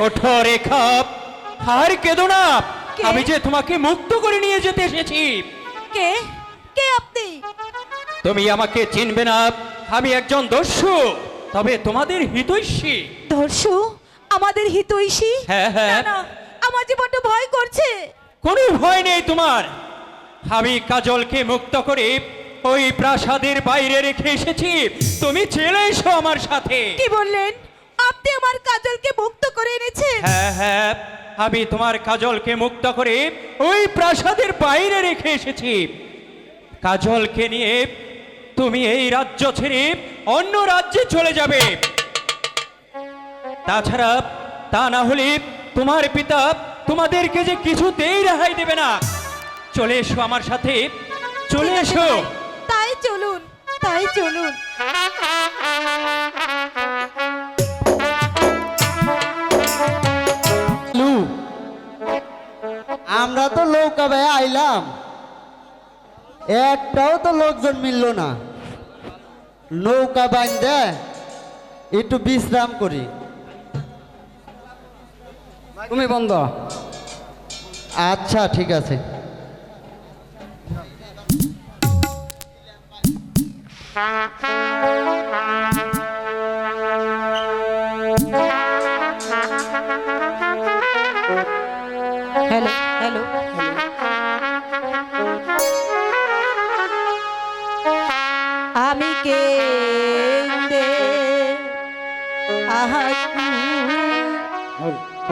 ওঠো রেখা আর কেঁদো না। কে? আমি যে তোমাকে মুক্ত করে নিয়ে যেতে এসেছি। কে? কে আপনি? তুমি আমাকে চিনবে না। আমি একজন দস্যু। তবে তোমাদের হিতৈষী। ধর্ষু আমাদের হিতৈষী? হ্যাঁ, হ্যাঁ। না, না, আমার বড্ড ভয় করছে। কোনো ভয় নেই তোমার। আমি কাজলকে মুক্ত করে ওই প্রাসাদের বাইরে রেখে এসেছি। তুমি চলে এসো আমার সাথে। কি বললেন? আপনি আমার কাজলকে মুক্ত করে এনেছেন? হ্যাঁ হ্যাঁ আমি তোমার কাজলকে মুক্ত করে ওই প্রাসাদের বাইরে রেখে এসেছি। কাজলকে নিয়ে তুমি এই রাজ্য ছেড়ে অন্য রাজ্যে চলে যাবে। তাছাড়া তা না হলে তোমার পিতা তোমাদেরকে যে কিছুতেই রেহাই দেবে না। চলে এসো আমার সাথে। চলে এসো। তাই চলুন তাই চলুন। আইলাম একটাও তো লোকজন মিলল না। নৌকা বান্ধে একটু বিশ্রাম করি। তুমি বন্ধ। আচ্ছা ঠিক আছে। হ্যালো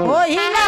হইলা ওরে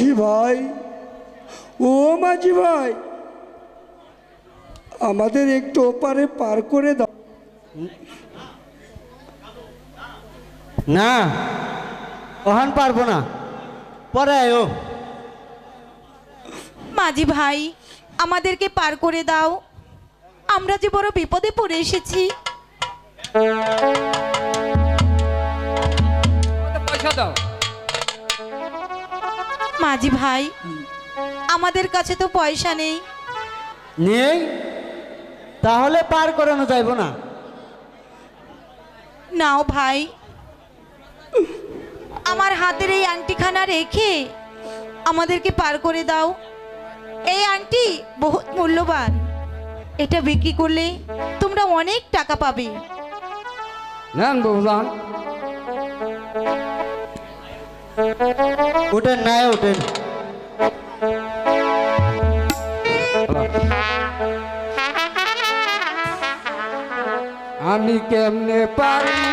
মাঝি ভাই ও মাঝি ভাই আমাদের একটু ওপারে পার করে দাও। না ওহান পারব না। পরে আয়ো মাঝি ভাই আমাদেরকে পার করে দাও। আমরা যে বড় বিপদে পড়ে এসেছি। পয়সা দাও। মাঝি ভাই আমাদের কাছে তো পয়সা নেই। নেই? তাহলে পার করানো যাইব না। নাও ভাই আমার হাতের এই আংটিখানা রেখে আমাদেরকে পার করে দাও। এই আংটি বহুত মূল্যবান। এটা বিক্রি করলে তোমরা অনেক টাকা পাবে। নেন বাবুজান ওঠেন নাই ওঠেন আমি কেমনে পারি?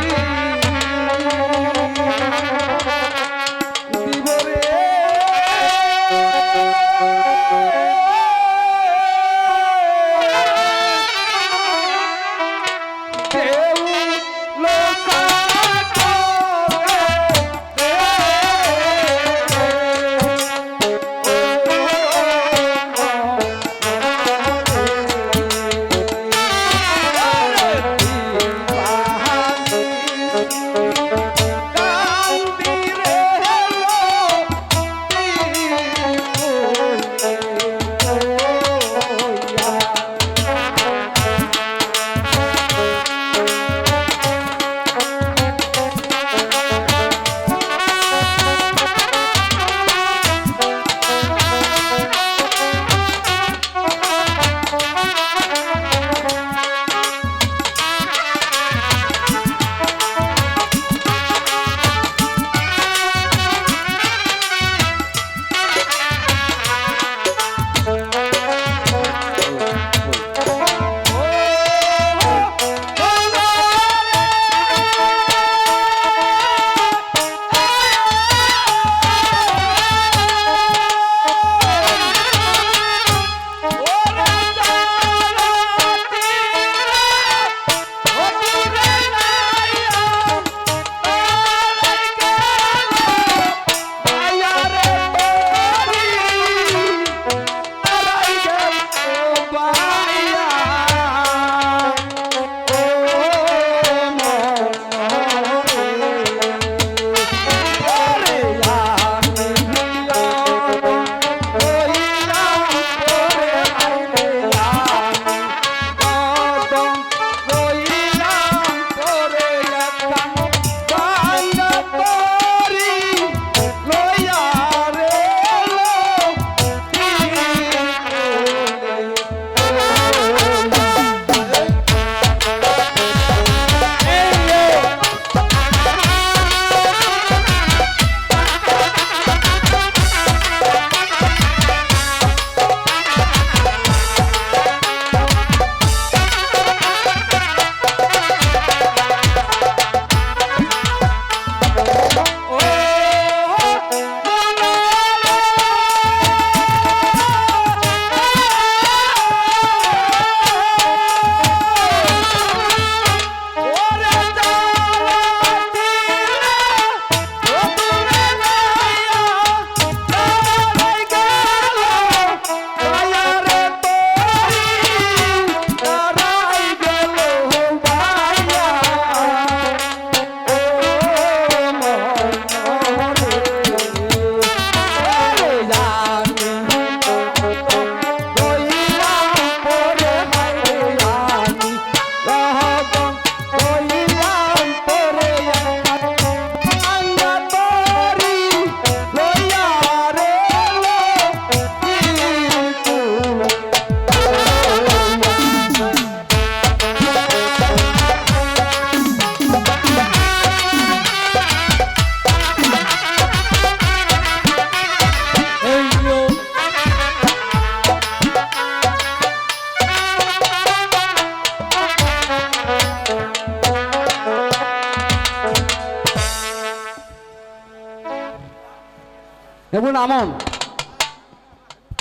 দেখুন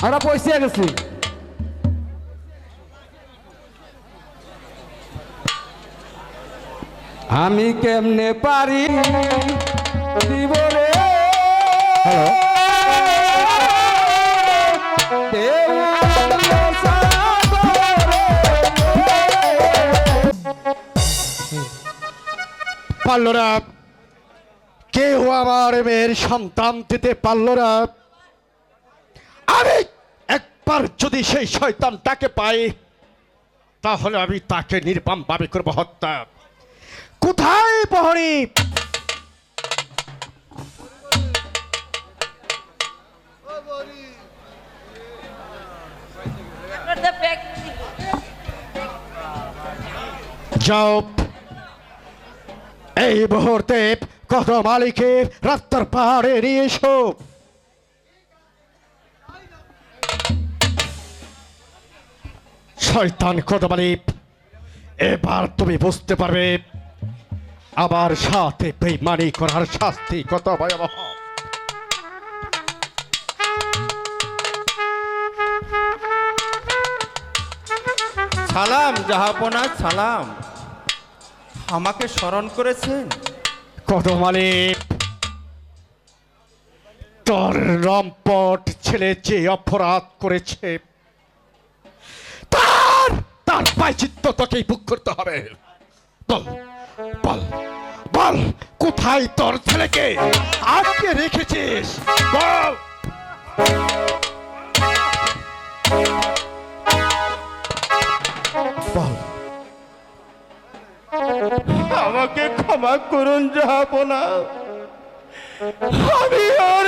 আমরা পয়সা গেছি। আমি কেমনে পারি? দিব রে। পারল না। কেউ আমার মেয়ের সন্তান দিতে পারল না? আমি একবার যদি সেই শয়তানটাকে পাই, তাহলে আমি তাকে নির্বাম ভাবে করব হত্যা। কোথায় প্রহরী যাও। এই মুহূর্তে কত মালিকে রাস্তার পাহাড়ে নিয়ে এসো। শয়তান কত মালিক, এবার তুমি বুঝতে পারবে, আমার সাথে বেইমানি করার শাস্তি কত ভয়াবহ। সালাম জাহাপনা সালাম। আমাকে স্মরণ করেছেন? কত মালিক তোর রম্পট ছেলে যে অপরাধ করেছে, তার তার পাইচিত্য তোকেই বুক করতে হবে। বল বল বল, কোথায় তোর ছেলেকে আটকে রেখেছিস? বল। আমাকে ক্ষমা করুন, জাহাপনা। আমি আর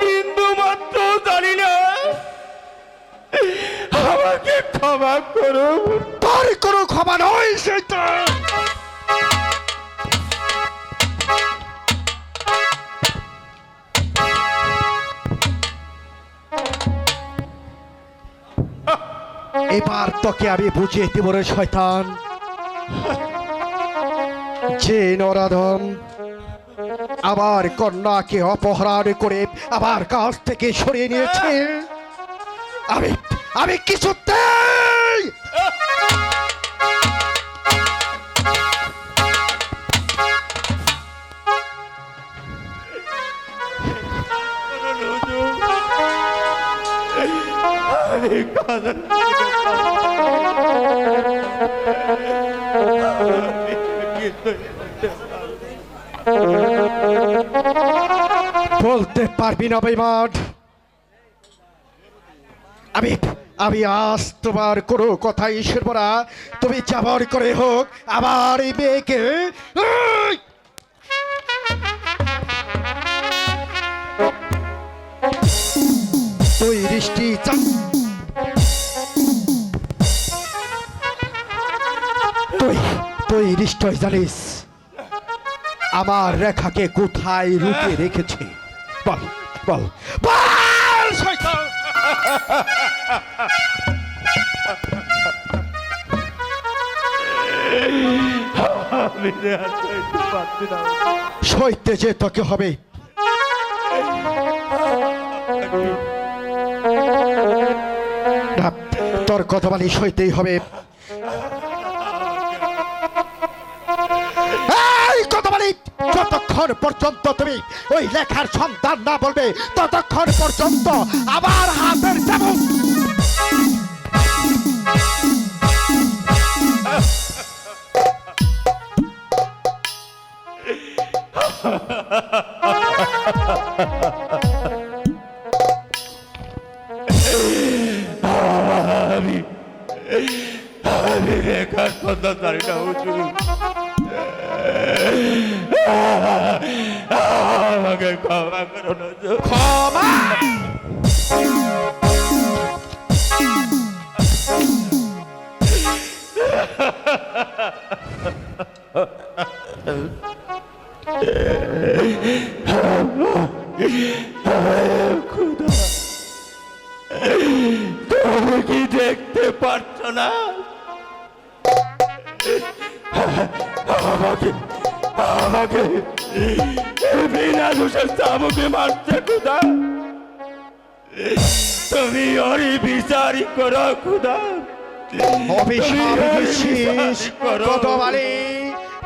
বিন্দু মাত্র জানি না। আমাকে ক্ষমা করুন। তোর কোনো ক্ষমা নয় শৈতান এবার তোকে আমি বুঝিয়ে দেব রে শয়তান। যে নরাধম আমার কন্যাকে অপহরণ করে আবার কাছ থেকে সরিয়ে নিয়েছে। আমি আমি কিছুতেই বলতে পারবি না বেমান আমি আমি আজ তোমার কোনো কথাই শুনব না। তুমি যাবার করে হোক, আমার এই মেয়েকে! তুই চান তুই নিশ্চয় জানিস, আমার রেখাকে কোথায় লুকিয়ে রেখেছে? বল বল সইতে যে তোকে হবে। তোর কথা বলি সইতেই হবে। যতক্ষণ পর্যন্ত তুমি ওই লেখার সন্ধান না বলবে, ততক্ষণ পর্যন্ত আমার হাতের যেমন আমি আমি রেখার কথা জানি হুজুর। আমাকে ক্ষমা করুন ক্ষমা! তুমি কি দেখতে পারছ না? আমাকে আমাকে বিনা দোষের আমাকে মারছে খুদা তুমি ওরই বিচার করো খুদা অভিশাপ দিচ্ছিস কতবারে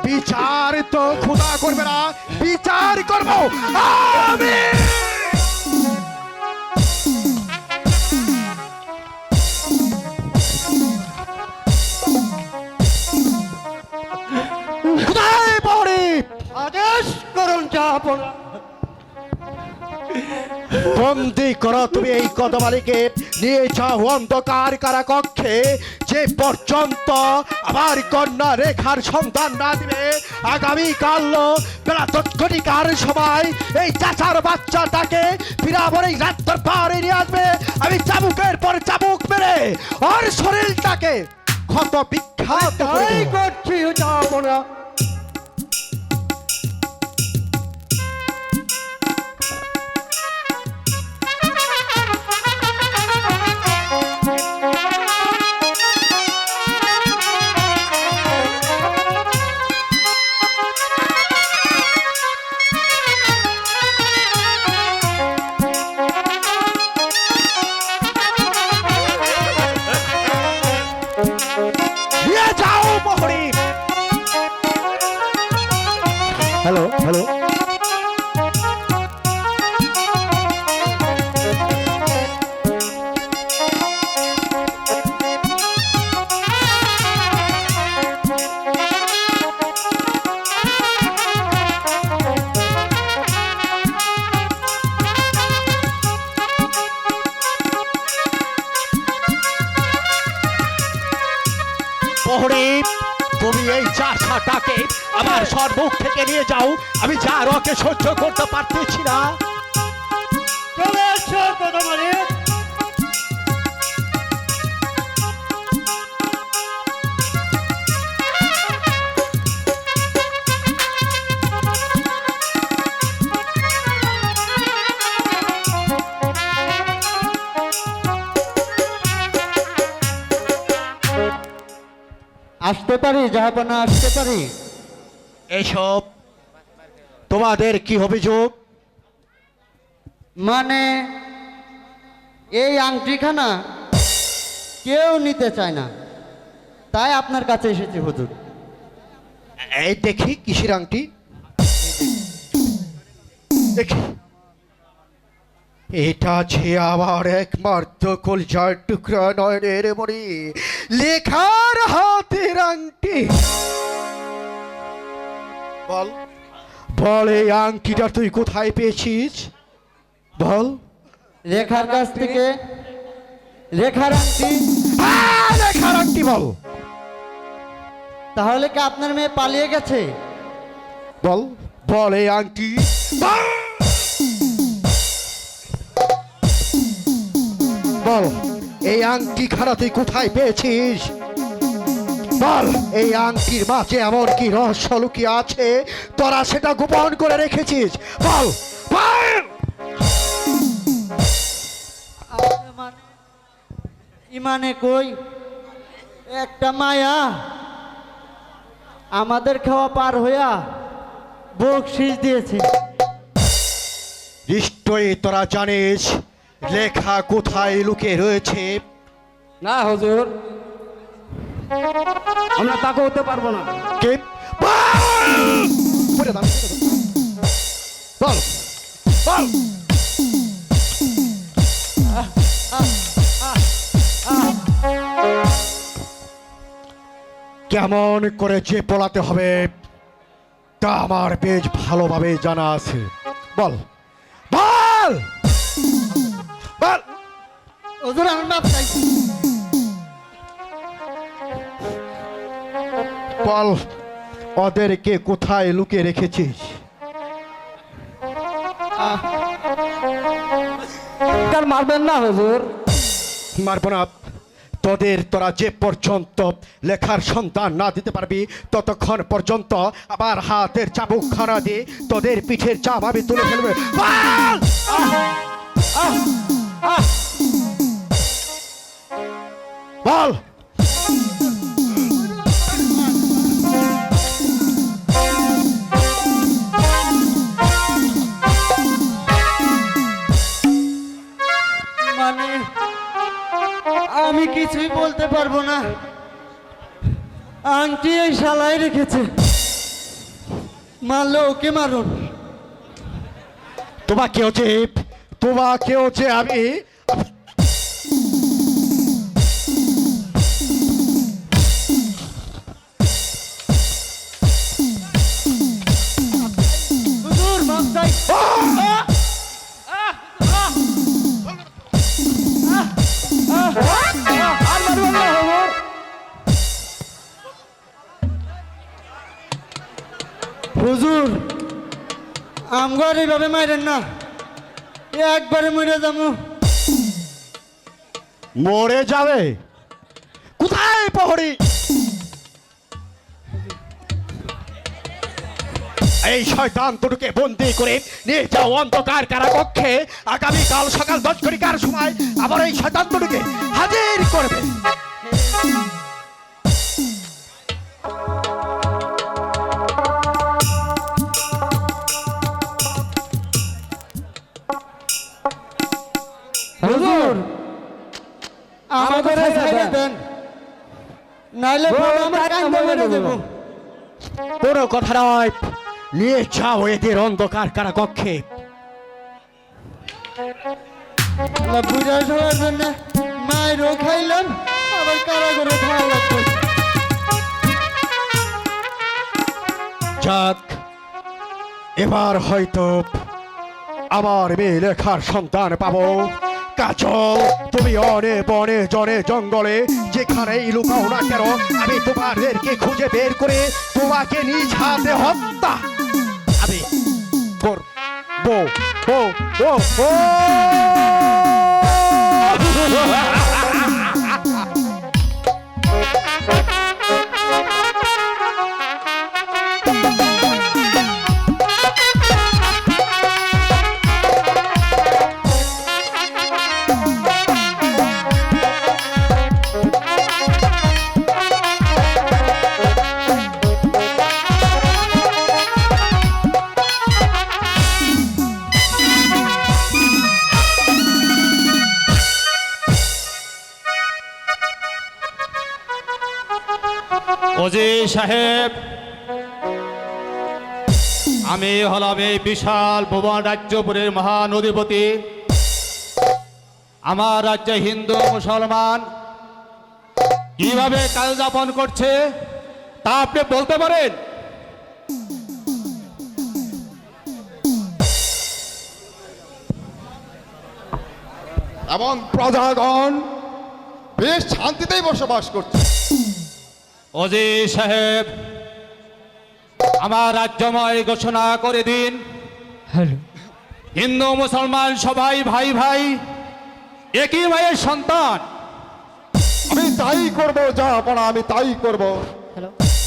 বিচার তো খুদা করবে না বিচার করব আমি। করুন জাহাপনা বন্দি করো তুমি এই কদমালিকে। নিয়ে যাও অন্ধকার কারা কক্ষে যে পর্যন্ত আমার কন্যা রেখার সন্ধান না দিবে আগামী কাল বেলা তৎক্ষণিকার সময় এই চাচার বাচ্চাটাকে ফিরাবর এই রাত পারে নিয়ে আসবে। আমি চাবুকের পর চাবুক মেরে ওর শরীরটাকে ক্ষত বিখ্যাত করছি জাহাপনা নিয়ে আমার সর্বুখ থেকে নিয়ে যাও। আমি যা রকে সহ্য করতে পারতেছি না। আসতে পারি জাহাপনা আসতে পারি। এসব। তোমাদের কি অভিযোগ? মানে এই আংটিখানা কেউ নিতে চায় না। তাই আপনার কাছে এসেছি হুজুর। এই দেখি কিসির আংটি? দেখি। এটা যে আমার একমাত্র কলজার টুকরা নয়নের মরি লেখার হাতের আংটি। বল। বল এই আংটিটা তুই কোথায় পেয়েছিস? বল। রেখার কাছ থেকে। রেখার আংটি। আহ, লেখার আংটি বল। তাহলে কি আপনার মেয়ে পালিয়ে গেছে? বল। বল এই আংটি। বল! বল এই আংটি খানা তুই কোথায় পেয়েছিস? বল এই আংটির মাঝে এমন কি রহস্য লুকিয়ে আছে? তোরা সেটা গোপন করে রেখেছিস। বল। বল। ইমানে। কই? একটা মায়া। আমাদের খাওয়া পার হইয়া বকশিস দিয়েছে। নিশ্চয়ই তোরা জানিস লেখা কোথায় লুকিয়ে রয়েছে? না হুজুর। আমরা তাকে হতে পারব না। কে? বল। বল। কেমন করে যে পলাতে হবে তা আমার বেশ ভালোভাবে জানা আছে। বল। বল! বল ওদের আমি বল ওদেরকে কোথায় লুকিয়ে রেখেছিস? কার মারবেন না হুজুর। মারব না। তোদের তোরা যে পর্যন্ত লেখার সন্তান না দিতে পারবি ততক্ষণ পর্যন্ত আবার হাতের চাবুক খানা দিয়ে তোদের পিঠের চাপ আমি তুলে ফেলবে। বল! বলতে পারব না। আংটি এই শালায় রেখেছে। মারলো ওকে মারুন। তোমাকেও যে তোমাকেও যে আমি আমগর এইভাবে মারেন না। একবারে মরে যাব। মরে যাবে। কোথায় প্রহরী? এই শয়তান দুটোকে বন্দি করে নিয়ে যাও অন্ধকার কারাকক্ষে। আগামীকাল সকাল দশ ঘটিকার সময় আবার এই শয়তান দুটোকে হাজির করবে। নাইলে বউ, বউ আমার কান্দে মেরে মেরে দেবো। দেবো কোনো কথা নয়। নিয়ে যাও এদের অন্ধকার বুঝা সবার জন্য মায়েরও খাইলাম আবার কারা করে খাওয়া যাক এবার হয়তো আমার মেয়ে লেখার সন্তান পাবো। কাজল তুমি অনে বনে, জনে জঙ্গলে যেখানে লুকাও না কেন, আমি তোমাদেরকে খুঁজে বের করে তোমাকে নিজ হাতে হত্যা। আমি করব ও ও বো বিশাল ভুবন রাজ্যপুরের মহান অধিপতি আমার রাজ্যে হিন্দু মুসলমান কীভাবে কাল যাপন করছে তা আপনি বলতে পারেন? এবং প্রজাগণ বেশ শান্তিতেই বসবাস করছে। ওজি সাহেব আমার রাজ্যময় ঘোষণা করে দিন। হিন্দু মুসলমান সবাই ভাই ভাই একই ভাইয়ের সন্তান। আমি তাই করব যা আপনারা আমি তাই করব।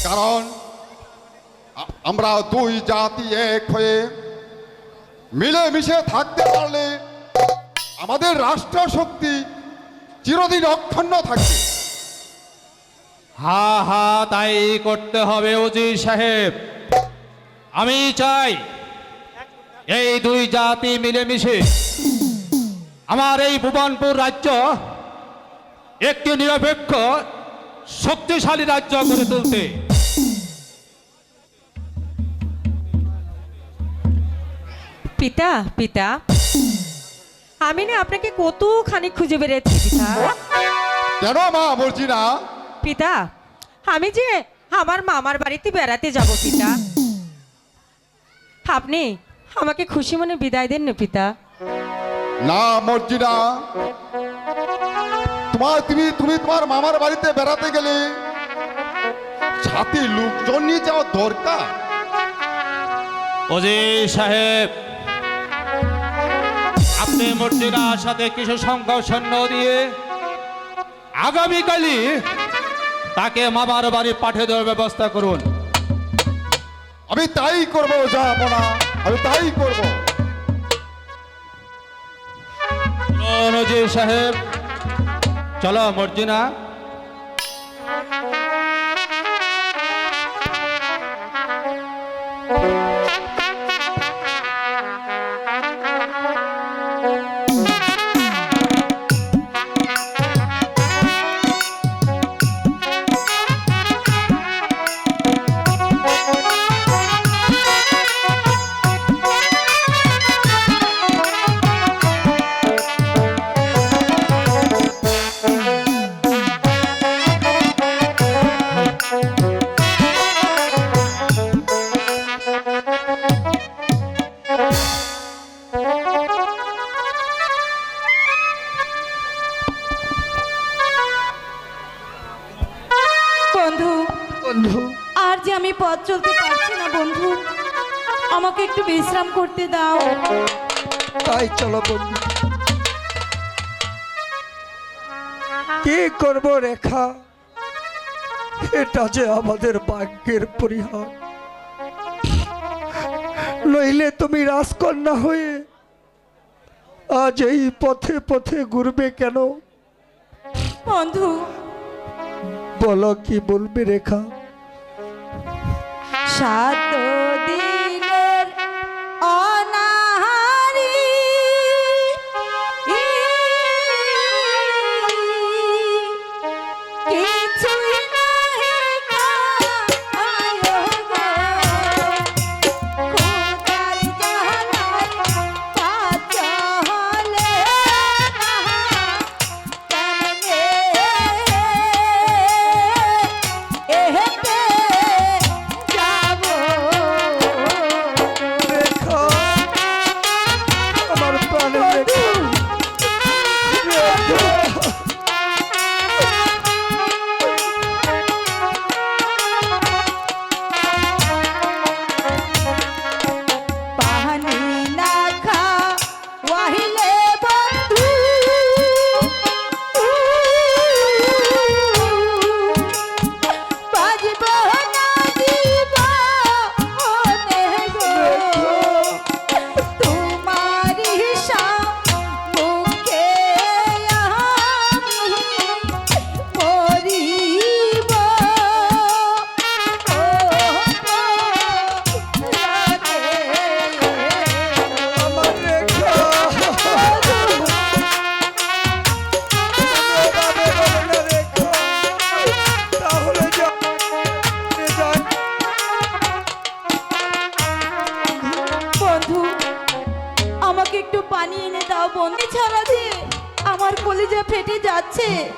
কারণ আমরা দুই জাতি এক হয়ে মিলেমিশে থাকতে পারলে আমাদের রাষ্ট্র শক্তি চিরদিন অক্ষুণ্ণ থাকবে। হা হা তাই করতে হবে ওজি সাহেব। আমি চাই এই দুই জাতি মিলেমিশে আমার এই ভুবনপুর রাজ্য একটি নিরপেক্ষ শক্তিশালী রাজ্য করে তুলতে। পিতা পিতা আমি না আপনাকে কতখানি খুঁজে বেড়েছি পিতা? কেন মা বলছি না? পিতা আমি যে আমার মামার বাড়িতে বেড়াতে যাব পিতা। আপনি আমাকে খুশি মনে বিদায় দেন না পিতা। না মর্জিনা। তোমার তুমি তুমি তোমার মামার বাড়িতে বেড়াতে গেলে সাথে লোকজন নিয়ে যাওয়া দরকার। ওজি সাহেব আপনি মর্জিনার সাথে কিছু সংখ্যক সৈন্য দিয়ে আগামীকালই তাকে মামার বাড়ি পাঠিয়ে দেওয়ার ব্যবস্থা করুন। আমি তাই করব যা আপনা আমি তাই করব। ওজি সাহেব চলো মর্জিনা। তাই চলো বন্ধু। কি করব রেখা? এটা যে আমাদের ভাগ্যের পরিহার। নইলে তুমি রাজকন্যা হয়ে আজ এই পথে পথে ঘুরবে কেন? বন্ধু। বলো কি বলবে রেখা? সাত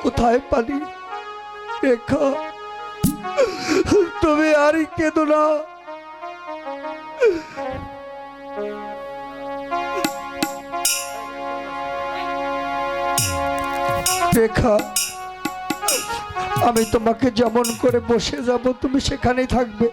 কোথায় পানি রেখা তুমি আর কেঁদো না। রেখা, আমি তোমাকে যেমন করে বসে যাব, তুমি সেখানেই থাকবে।